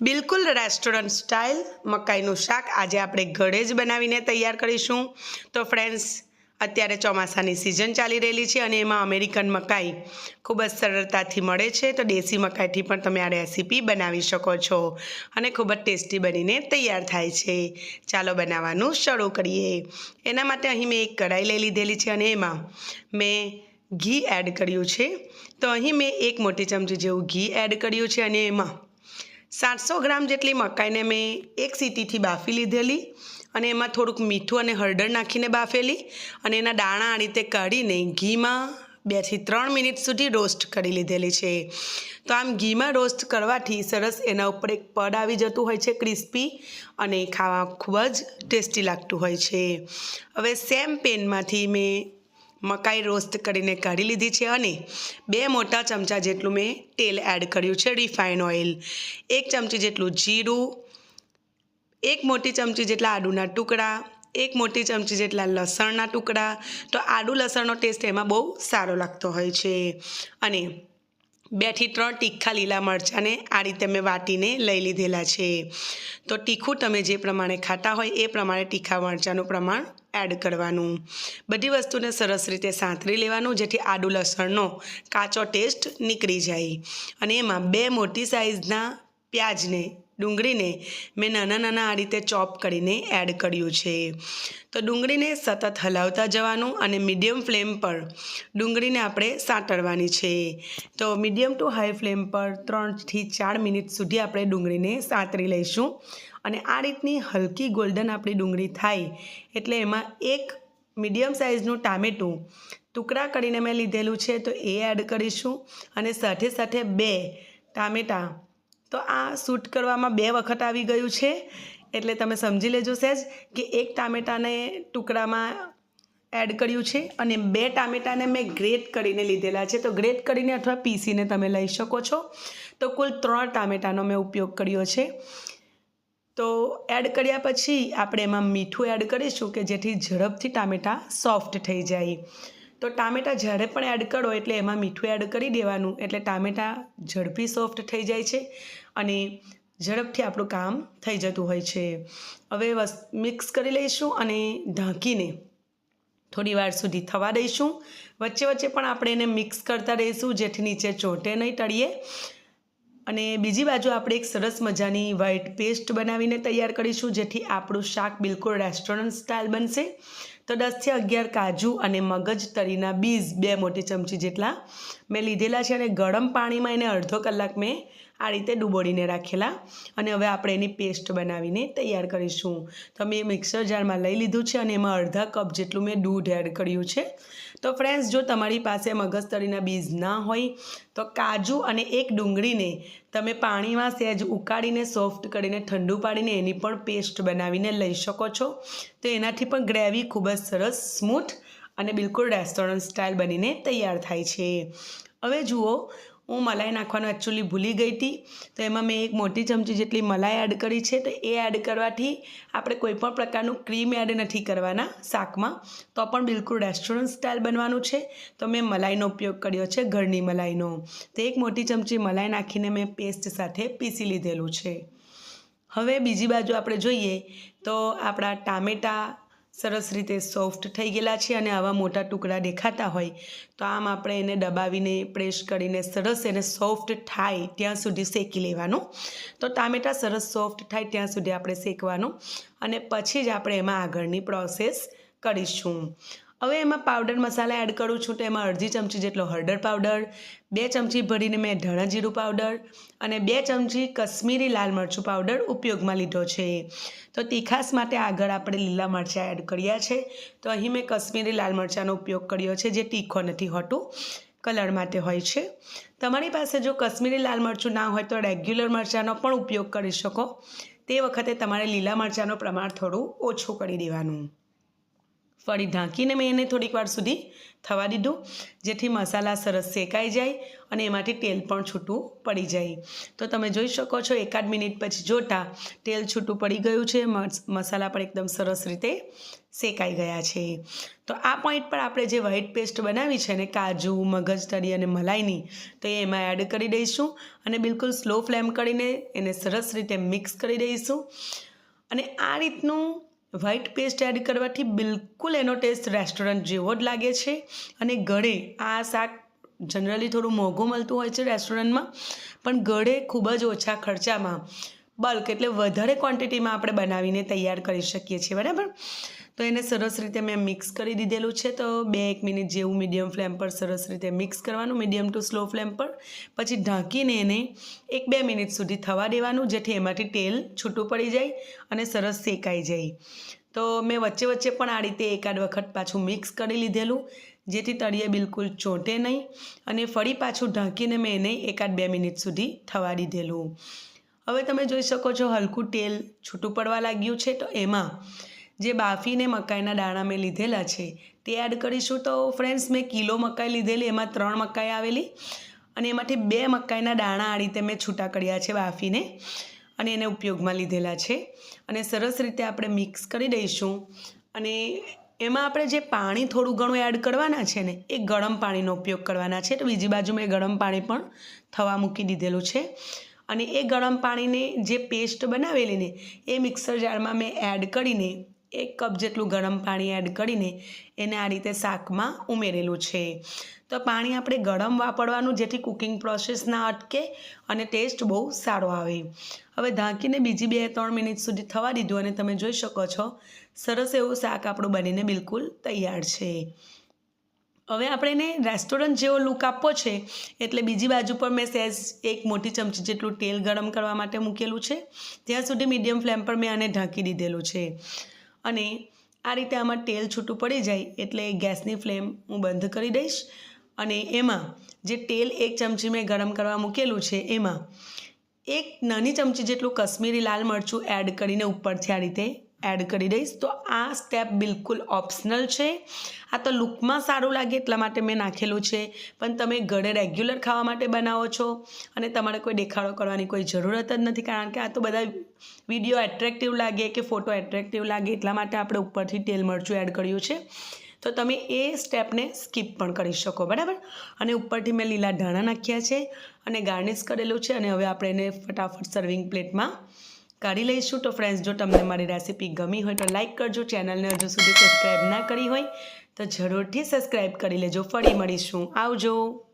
બિલકુલ restaurant style મકાઈનું શાક આજે આપણે ઘરે જ બનાવીને તૈયાર કરીશું. તો ફ્રેન્ડ્સ અત્યારે ચોમાસાની સિઝન ચાલી રહેલી છે અને એમાં અમેરિકન મકાઈ ખૂબ જ સરળતાથી મળે છે. તો દેશી મકાઈથી પણ તમે આ રેસીપી બનાવી શકો છો અને ખૂબ જ ટેસ્ટી બનીને તૈયાર થાય છે. ચાલો બનાવવાનું શરૂ કરીએ. એના માટે અહીં મેં એક કઢાઈ લઈ લીધેલી છે અને એમાં મેં ઘી એડ કર્યું છે. તો અહીં મેં એક મોટી ચમચી જેવું ઘી એડ કર્યું છે અને એમાં સાતસો ગ્રામ જેટલી મકાઈને મેં એક સીટીથી બાફી લીધેલી અને એમાં થોડુંક મીઠું અને હળદર નાખીને બાફેલી અને એના દાણા આ રીતે કાઢીને ઘીમાં બેથી ત્રણ મિનિટ સુધી રોસ્ટ કરી લીધેલી છે. તો આમ ઘીમાં રોસ્ટ કરવાથી સરસ એના ઉપર એક પડ આવી જતું હોય છે ક્રિસ્પી અને ખાવા ખૂબ જ ટેસ્ટી લાગતું હોય છે. હવે સેમ પેનમાંથી મેં મકાઈ રોસ્ટ કરીને કાઢી લીધી છે અને બે મોટા ચમચા જેટલું મેં તેલ એડ કર્યું છે રિફાઇન ઓઇલ એક ચમચી જેટલું જીરું, એક મોટી ચમચી જેટલા આદુના ટુકડા, એક મોટી ચમચી જેટલા લસણના ટુકડા. તો આદુ લસણનો ટેસ્ટ એમાં બહુ સારો લાગતો હોય છે. અને બેથી ત્રણ તીખા લીલા મરચાંને આ રીતે મેં વાટીને લઈ લીધેલા છે. તો તીખું તમે જે પ્રમાણે ખાતા હોય એ પ્રમાણે તીખા મરચાંનું પ્રમાણ એડ કરવાનું. બધી વસ્તુને સરસ રીતે સાંતરી લેવાનું, જેથી આદુ લસણનો કાચો ટેસ્ટ નીકળી જાય. અને એમાં બે મોટી સાઇઝના પ્યાજને, ડુંગળીને મેં નાના નાના આ રીતે ચોપ કરીને એડ કર્યું છે. તો ડુંગળીને સતત હલાવતા જવાનું અને મીડિયમ ફ્લેમ પર ડુંગળીને આપણે સાંતળવાની છે. તો મીડિયમ ટુ હાઈ ફ્લેમ પર ત્રણથી ચાર મિનિટ સુધી આપણે ડુંગળીને સાંતળી લઈશું. અને આ રીતની હલકી ગોલ્ડન આપણી ડુંગળી થાય એટલે એમાં એક મીડિયમ સાઇઝનું ટામેટું ટુકડા કરીને મેં લીધેલું છે, તો એ એડ કરીશું અને સાથે સાથે બે ટામેટાં તો આ શૂટ કરવામાં બે વખત આવી ગયું છે. એટલે તમે સમજી લેજો સહેજ કે એક ટામેટાને ટુકડામાં એડ કર્યું છે અને બે ટામેટાને મેં ગ્રેટ કરીને લીધેલા છે. તો ગ્રેટ કરીને અથવા પીસીને તમે લઈ શકો છો. તો કુલ ત્રણ ટામેટાનો મેં ઉપયોગ કર્યો છે. તો એડ કર્યા પછી આપણે એમાં મીઠું એડ કરીશું કે જેથી ઝડપથી ટામેટાં સોફ્ટ થઈ જાય. તો ટામેટાં જ્યારે પણ એડ કરો એટલે એમાં મીઠું એડ કરી દેવાનું. એટલે ટામેટાં ઝડપી સોફ્ટ થઈ જાય છે અને ઝડપથી આપણું કામ થઈ જતું હોય છે. હવે વસ મિક્સ કરી લઈશું અને ઢાંકીને થોડી વાર સુધી થવા દઈશું. વચ્ચે વચ્ચે પણ આપણે એને મિક્સ કરતા રહીશું, જેથી નીચે ચોંટે નહીં તળીએ. અને બીજી બાજુ આપણે એક સરસ મજાની વ્હાઈટ પેસ્ટ બનાવીને તૈયાર કરીશું, જેથી આપણું શાક બિલકુલ રેસ્ટોરન્ટ સ્ટાઇલ બનશે. તો દસથી અગિયાર કાજુ અને મગજ તરીના બીજ બે મોટી ચમચી જેટલા મેં લીધેલા છે અને ગરમ પાણીમાં એને અડધો કલાક મેં આ રીતે ડૂબોડીને રાખેલા. અને હવે આપણે એની પેસ્ટ બનાવીને તૈયાર કરીશું. તો મેં મિક્સર જારમાં લઈ લીધું છે અને એમાં અડધા કપ જેટલું મેં દૂધ એડ કર્યું છે. તો ફ્રેન્ડ્સ, જો તમારી પાસે મગજતરીના બીજ ના હોય, તો કાજુ અને એક ડુંગળીને તમે પાણીમાં સહેજ ઉકાળીને સોફ્ટ કરીને ઠંડુ પાડીને એની પણ પેસ્ટ બનાવીને લઈ શકો છો. તો એનાથી પણ ગ્રેવી ખૂબ જ સરસ, સ્મૂથ અને બિલકુલ રેસ્ટોરન્ટ સ્ટાઇલ બનીને તૈયાર થાય છે. હવે જુઓ હું મલાઈ નાખવાનું એકચ્યુઅલી ભૂલી ગઈ હતી. તો એમાં મેં એક મોટી ચમચી જેટલી મલાઈ એડ કરી છે. તો એ એડ કરવાથી આપણે કોઈપણ પ્રકારનું ક્રીમ એડ નથી કરવાના શાકમાં. તો પણ બિલકુલ રેસ્ટોરન્ટ સ્ટાઇલ બનવાનું છે. તો મેં મલાઈનો ઉપયોગ કર્યો છે, ઘરની મલાઈનો. તો એક મોટી ચમચી મલાઈ નાખીને મેં પેસ્ટ સાથે પીસી લીધેલું છે. હવે બીજી બાજુ આપણે જોઈએ તો આપણા ટામેટાં સરસ રીતે સોફ્ટ થઈ ગયેલા છે અને આવા મોટા ટુકડા દેખાતા હોય, તો આમ આપણે એને દબાવીને, પ્રેસ કરીને સરસ એને સોફ્ટ થાય ત્યાં સુધી શેકી લેવાનું. તો ટામેટાં સરસ સોફ્ટ થાય ત્યાં સુધી આપણે શેકવાનું અને પછી જ આપણે એમાં આગળની પ્રોસેસ કરીશું. હવે એમાં પાવડર મસાલા એડ કરું છું તો એમાં અડધી ચમચી જેટલો હળદર પાવડર બે ચમચી ભરીને મેં ધાણા જીરું પાવડર અને બે ચમચી કશ્મીરી લાલ મરચું પાવડર ઉપયોગમાં લીધો છે. તો તીખાસ માટે આગળ આપણે લીલા મરચાં એડ કર્યા છે. તો અહીં મેં કશ્મીરી લાલ મરચાંનો ઉપયોગ કર્યો છે, જે તીખો નથી હોતું, કલર માટે હોય છે. તમારી પાસે જો કશ્મીરી લાલ મરચું ના હોય તો રેગ્યુલર મરચાંનો પણ ઉપયોગ કરી શકો. તે વખતે તમારે લીલા મરચાંનું પ્રમાણ થોડું ઓછું કરી દેવાનું. ફરી ઢાંકીને મેં એને થોડીક વાર સુધી થવા દીધું, જેથી મસાલા સરસ શેકાઈ જાય અને એમાંથી તેલ પણ છૂટું પડી જાય. તો તમે જોઈ શકો છો, એકાદ મિનિટ પછી જોતાં તેલ છૂટું પડી ગયું છે, મસ- મસાલા પણ એકદમ સરસ રીતે શેકાઈ ગયા છે. તો આ પોઈન્ટ પર આપણે જે વ્હાઈટ પેસ્ટ બનાવી છે ને, કાજુ મગજતરી અને મલાઈની, તો એ એમાં એડ કરી દઈશું અને બિલકુલ સ્લો ફ્લેમ કરીને એને સરસ રીતે મિક્સ કરી દઈશું. અને આ રીતનું વ્હાઈટ પેસ્ટ એડ કરવાથી બિલકુલ એનો ટેસ્ટ રેસ્ટોરન્ટ જેવો જ લાગે છે અને ગળે આ શાક જનરલી થોડું મોંઘું મળતું હોય છે રેસ્ટોરન્ટમાં, પણ ગળે ખૂબ જ ઓછા ખર્ચામાં બલ્ક એટલે વધારે ક્વોન્ટિટીમાં આપણે બનાવીને તૈયાર કરી શકીએ છીએ, બરાબર? તો એને સરસ રીતે મેં મિક્સ કરી દીધેલું છે. તો બે એક મિનિટ જેવું મીડિયમ ફ્લેમ પર સરસ રીતે મિક્સ કરવાનું મીડિયમ ટુ સ્લો ફ્લેમ પર. પછી ઢાંકીને એને એક બે મિનિટ સુધી થવા દેવાનું, જેથી એમાંથી તેલ છૂટું પડી જાય અને સરસ શેકાઈ જાય. તો મેં વચ્ચે વચ્ચે પણ આ રીતે એકાદ વખત પાછું મિક્સ કરી લીધેલું, જેથી તળિયે બિલકુલ ચોંટે નહીં અને ફરી પાછું ઢાંકીને મેં એને એકાદ બે મિનિટ સુધી થવા દીધેલું. હવે તમે જોઈ શકો છો હલકું તેલ છૂટું પડવા લાગ્યું છે. તો એમાં જે બાફીને મકાઈના દાણા મેં લીધેલા છે, તે એડ કરીશું તો ફ્રેન્ડ્સ મેં કિલો મકાઈ લીધેલી, એમાં ત્રણ મકાઈ આવેલી અને એમાંથી બે મકાઈના દાણા આ રીતે મેં છૂટા કર્યા છે બાફીને અને એને ઉપયોગમાં લીધેલા છે. અને સરસ રીતે આપણે મિક્સ કરી દઈશું અને એમાં આપણે જે પાણી થોડું ઘણું એડ કરવાના છે ને, એ ગરમ પાણીનો ઉપયોગ કરવાના છે. તો બીજી બાજુ મેં ગરમ પાણી પણ થવા મૂકી દીધેલું છે. અને એ ગરમ પાણીને જે પેસ્ટ બનાવેલી ને, એ મિક્સર જારમાં મેં એડ કરીને એક કપ જેટલું ગરમ પાણી એડ કરીને એને આ રીતે શાકમાં ઉમેરેલું છે. તો પાણી આપણે ગરમ વાપરવાનું જેથી કુકિંગ પ્રોસેસ ના અટકે અને ટેસ્ટ બહુ સારો આવે. હવે ઢાંકીને બીજી બે ત્રણ મિનિટ સુધી થવા દીધું અને તમે જોઈ શકો છો, સરસ એવું શાક આપણું બનીને બિલકુલ તૈયાર છે. હવે આપણે એને રેસ્ટોરન્ટ જેવો લુક આપવો છે, એટલે બીજી બાજુ પર મેં સહેજ એક મોટી ચમચી જેટલું તેલ ગરમ કરવા માટે મૂકેલું છે. ત્યાં સુધી મીડિયમ ફ્લેમ પર મેં આને ઢાંકી દીધેલું છે. અને આ રીતે આમાં તેલ છૂટું પડી જાય એટલે ગેસની ફ્લેમ હું બંધ કરી દઈશ. અને એમાં જે તેલ એક ચમચી મેં ગરમ કરવા મૂકેલું છે એમાં એક નાની ચમચી જેટલું કશ્મીરી લાલ મરચું એડ કરીને ઉપરથી આ રીતે એડ કરી દઈશ. તો આ સ્ટેપ બિલકુલ ઓપ્શનલ છે. આ તો લુકમાં સારું લાગે એટલા માટે મેં નાખેલું છે. પણ તમે ઘરે રેગ્યુલર ખાવા માટે બનાવો છો અને તમારે કોઈ દેખાડો કરવાની કોઈ જરૂરત જ નથી. કારણ કે આ તો બધા વીડિયો એટ્રેક્ટિવ લાગે કે ફોટો એટ્રેક્ટિવ લાગે એટલા માટે આપણે ઉપરથી તેલ મરચું એડ કર્યું છે. તો તમે એ સ્ટેપને સ્કીપ પણ કરી શકો, બરાબર? અને ઉપરથી મેં લીલા ધાણા નાખ્યા છે અને ગાર્નિશ કરેલું છે અને હવે આપણે એને ફટાફટ સર્વિંગ પ્લેટમાં કાઢી લઈશું. તો ફ્રેન્ડ્સ જો તમને મારી રેસીપી ગમી હોય તો લાઇક કરજો. ચેનલને હજુ સુધી સબસ્ક્રાઈબ ના કરી હોય તો જરૂરથી સબસ્ક્રાઈબ કરી લેજો. ફરી મળીશું. આવજો.